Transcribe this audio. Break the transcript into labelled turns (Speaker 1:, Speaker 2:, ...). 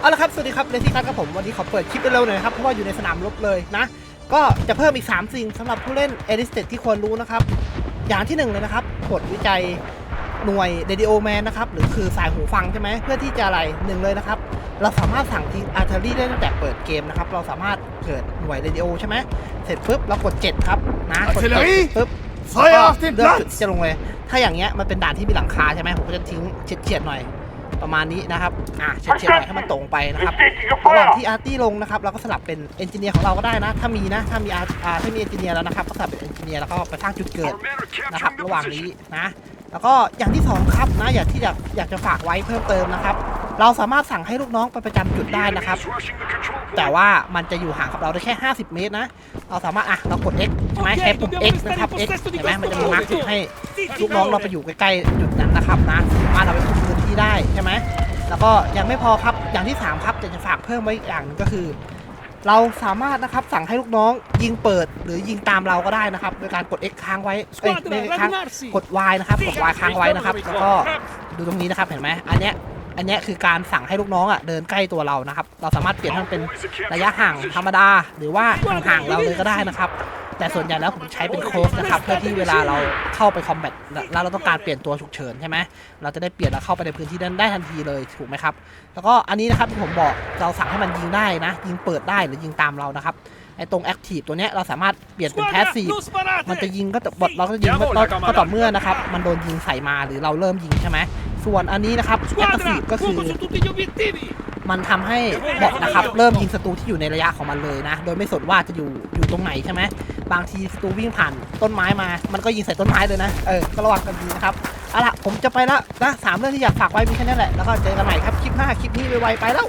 Speaker 1: เอาละครับ สวัสดีครับเลซี่คัทครับผม วันนี้ขอเปิดคลิปเร็วๆหน่อยนะครับ เพราะว่าอยู่ในสนามรบเลยนะ ก็จะเพิ่มอีก 3 สิ่งสำหรับผู้เล่นเอลิสเตที่ควรรู้นะครับ อย่างที่หนึ่งเลยนะครับกฎวิจัยหน่วยเ a ดิโอแมนนะครับ หรือคือสายหูฟังใช่ไหมเพื่อที่จะอะไรหนึ่งเลยนะครับ เราสามารถสั่งทีอาร์เทอรี่ได้ตั้งแต่เปิดเกมนะครับ เราสามารถเกิดหน่วยเ a ดิโอใช่ไหมเสร็จปุ๊บเรากด 7 ครับนะกด7
Speaker 2: Artillery
Speaker 1: ปุ๊บ
Speaker 2: Fire
Speaker 1: แล้วก็
Speaker 2: off the
Speaker 1: เลือกจุด
Speaker 2: blast
Speaker 1: ที่จะลงเลย ถ้าอย่างเงี้ยมันเป็นด่านที่มีหลังคาใช่ไหมผมก็จะทิ้งเฉียดๆหน่อย ประมาณนี้นะครับ อ่าเฉียดๆหน่อยให้มันตรงไปนะครับระหว่างที่อาร์ตี้ลงนะครับเราก็สลับเป็นเอนจิเนียร์ของเราก็ได้นะ ถ้ามีนะ ถ้ามีอาร์อ่าถ้ามีเอนจิเนียร์แล้วนะครับ ก็สลับเป็นเอนจิเนียร์แล้วก็ไปสร้างจุดเกิดนะครับ ระหว่างนี้นะ แล้วก็อย่างที่สองครับนะ อยากที่อยากอยากจะฝากไว้เพิ่มเติมนะครับ เราสามารถสั่งให้ลูกน้องไปประจำจุดได้นะครับ แต่ว่ามันจะอยู่ห่างกับเราได้แค่ 50 เมตรนะ เราสามารถอะเรากด X ใช่ไหมใช้ปุ่ม X นะครับ X เห็นไหมมันจะมีมาร์กจุดให้ลูกน้องเราไปอยู่ใกล้ๆจุดนั้นนะครับนะสามารถเราไปคุมพื้นที่ได้ใช่ไหมแล้วก็ยังไม่พอครับอย่างที่ 3 ครับจะจะฝากเพิ่มไว้อีกอย่างหนึงก็คือ เราสามารถนะครับสั่งให้ลูกน้องยิงเปิดหรือยิงตามเราก็ได้นะครับ โดยการกด X ค้างไว้เอ้ยไม่ค้างกด Y นะครับกด Y ค้างไว้นะครับ แล้วก็ดูตรงนี้นะครับเห็นไหมอันเนี้ย อันนี้คือการสั่งให้ลูกน้องอะเดินใกล้ตัวเรานะครับ เราสามารถเปลี่ยนให้มันเป็นระยะห่างธรรมดา หรือว่าห่างๆเราเลยก็ได้นะครับ แต่ส่วนใหญ่แล้วผมใช้เป็นโคสนะครับ เพื่อที่เวลาเราเข้าไปคอมแบทแล้วเราต้องการเปลี่ยนตัวฉุกเฉินใช่ไหมเราจะได้เปลี่ยนแล้วเข้าไปในพื้นที่นั้นได้ทันทีเลยถูกไหมครับ แล้วก็อันนี้นะครับที่ผมบอกเราสั่งให้มันยิงได้นะ ยิงเปิดได้หรือยิงตามเรานะครับไอ้ตรงแอคทีฟตัวเนี้ยเราสามารถเปลี่ยนเป็นแพสซีฟมันจะยิงก็ต่อบทเราก็จะยิงก็ต่อก็ต่อเมื่อนะครับ มันโดนยิงใส่มาหรือเราเริ่มยิงใช่ไหม ส่วนอันนี้นะครับแอคทีฟก็คือ
Speaker 2: su tutti gli obiettivi!
Speaker 1: มันทำให้บอทนะครับเริ่มยิงศัตรูที่อยู่ในระยะของมันเลยนะ โดยไม่สนว่าจะอยู่อยู่ตรงไหนใช่ไหมบางทีศัตรูวิ่งผ่านต้นไม้มา มันก็ยิงใส่ต้นไม้เลยนะเออก็ระวังกันดีนะครับเอาล่ะผมจะไปแล้วนะสามเรื่องที่อยากฝากไว้มีแค่นี้แหละแล้วก็เจอกันใหม่ครับคลิปหน้าคลิปนี้ไวๆไปแล้ว